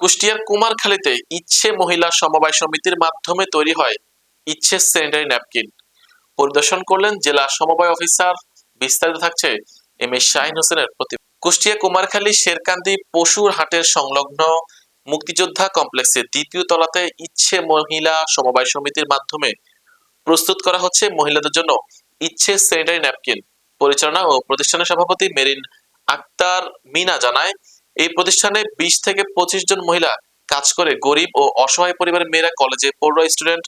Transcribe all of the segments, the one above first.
কুষ্টিয়ার কুমারখালীতে ইচ্ছে মহিলা সমবায় সমিতির মাধ্যমে তৈরি হয় ইচ্ছে স্যানিটারি ন্যাপকিন। পরিদর্শন করলেন জেলা সমবায় অফিসার, বিস্তারিত থাকছে এম এস শাহিন হোসেনের প্রতি। কুষ্টিয়া কুমারখালী শেরকান্দি পশুর হাটের সংলগ্ন মুক্তিযোদ্ধা কমপ্লেক্সের দ্বিতীয় তলাতে ইচ্ছে মহিলা সমবায় সমিতির মাধ্যমে প্রস্তুত করা হচ্ছে মহিলাদের জন্য ইচ্ছে স্যানিটারি ন্যাপকিন। পরিচালনা ও প্রতিষ্ঠানের সভাপতি মেরিন আক্তার মিনা জানায় এই প্রতিষ্ঠানে বিশ থেকে পঁচিশ জন মহিলা কাজ করে গরিব ও অসহায় পরিবারের মেয়েরা কলেজে পড়ুয়া স্টুডেন্ট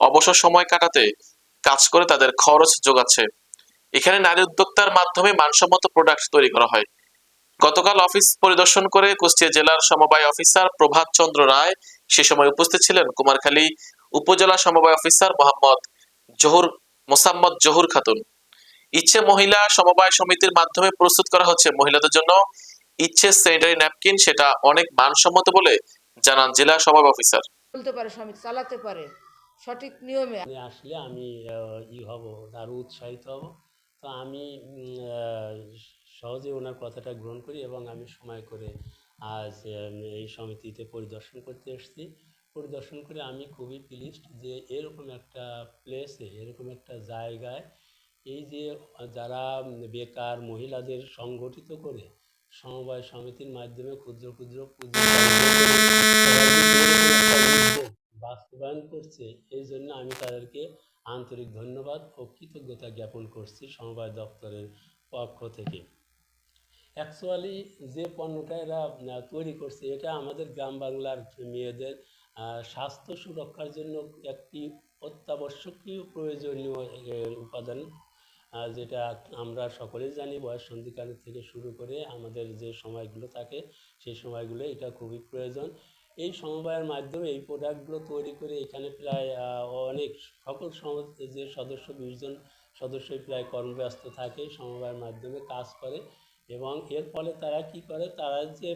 অবসর সময় কাটাতে কাজ করে তাদের খরচ যোগাচ্ছে। এখানে নারী উদ্যোক্তার মাধ্যমে মানসম্মত প্রোডাক্ট তৈরি করা হয়। গতকাল অফিস পরিদর্শন করে কুষ্টিয়া জেলার সমবায় অফিসার প্রভাত চন্দ্র রায় সে সময় উপস্থিত ছিলেন কুমারখালী উপজেলা সমবায় অফিসার মোহাম্মদ জহুর, মোসাম্মদ জহুর খাতুন। ইচ্ছে মহিলা সমবায় সমিতির মাধ্যমে প্রস্তুত করা হচ্ছে মহিলাদের জন্য ইচ্ছে স্যানিটারি ন্যাপকিন সেটা অনেক মানসম্মত বলে জানান জেলা সমবায় অফিসার। চলতে পারে সমিতি চালাতে পারে। সঠিক নিয়মে। আসলে আমি ই হব আরও উৎসাহিত হব। তো আমি সহজে ওনার কথাটা গ্রহণ করি এবং আমি সময় করে আজ এই সমিতিতে পরিদর্শন করতে এসেছি। পরিদর্শন করে আমি খুবই প্লিজড যে এরকম একটা প্লেসে এরকম একটা জায়গায় এই যে যারা বেকার মহিলাদের সংগঠিত করে সমবায় সমিতির মাধ্যমে ক্ষুদ্র ক্ষুদ্র পুঁজি বাস্তবায়ন করছে। এই জন্য আমি তাদেরকে আন্তরিক ধন্যবাদ ও কৃতজ্ঞতা জ্ঞাপন করছি সমবায় দপ্তরের পক্ষ থেকে। অ্যাকচুয়ালি যে পণ্যটা এরা তৈরি করছে, এটা আমাদের গ্রাম বাংলার মেয়েদের স্বাস্থ্য সুরক্ষার জন্য একটি অত্যাবশ্যকীয় প্রয়োজনীয় উপাদান। যেটা আমরা সকলেই জানি, বয়স সন্ধিকাল থেকে শুরু করে আমাদের যে সময়গুলো থাকে, সেই সময়গুলো এটা খুবই প্রয়োজন। এই সমবায়ের মাধ্যমে এই প্রোডাক্টগুলো তৈরি করে এখানে প্রায় অনেক সকল যে সদস্য বিশজন সদস্যই প্রায় কর্মব্যস্ত থাকে, সমবায়ের মাধ্যমে কাজ করে এবং এর ফলে তারা কি করে? তারা যে